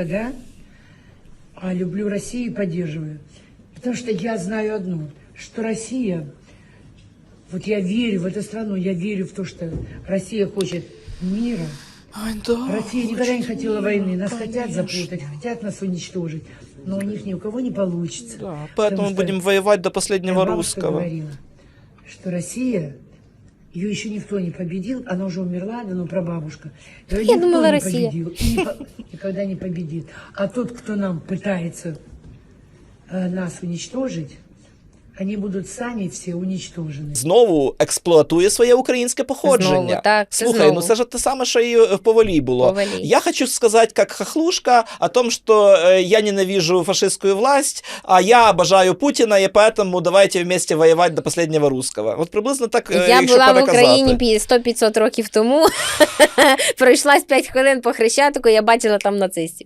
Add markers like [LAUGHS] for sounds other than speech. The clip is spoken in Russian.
жестко, да? А люблю Россию и поддерживаю. Потому что я знаю одно, что Россия, вот я верю в эту страну, я верю в то, что Россия хочет мира. Ой, да. Россия никогда не хотела войны. Нас хотят запутать, хотят нас уничтожить. Но у них ни у кого не получится. Да, поэтому будем воевать до последнего русского. говорила, что Россия, ее еще никто не победил, она уже умерла, да, ну, прабабушка. Её Я никто думала, не Россия. победил и не никогда не победит. А тот, кто нам пытается э, нас уничтожить, они будут сами все уничтожены. Знову експлуатує своє українське походження. Знову, так, це Слухай, знову. ну це ж те саме, що і в Поволі було. Поволі. Я хочу сказати, як хохлушка, о том, что э, я ненавижу фашистскую власть, а я обожаю Путіна, і поэтому давайте вместе воевать до последнего русского. От приблизно так, е, Я якщо була в переказати. Україні пі- 100-500 років тому. [LAUGHS] Пройшлась 5 хвилин по хрещатику, я бачила там нацистів.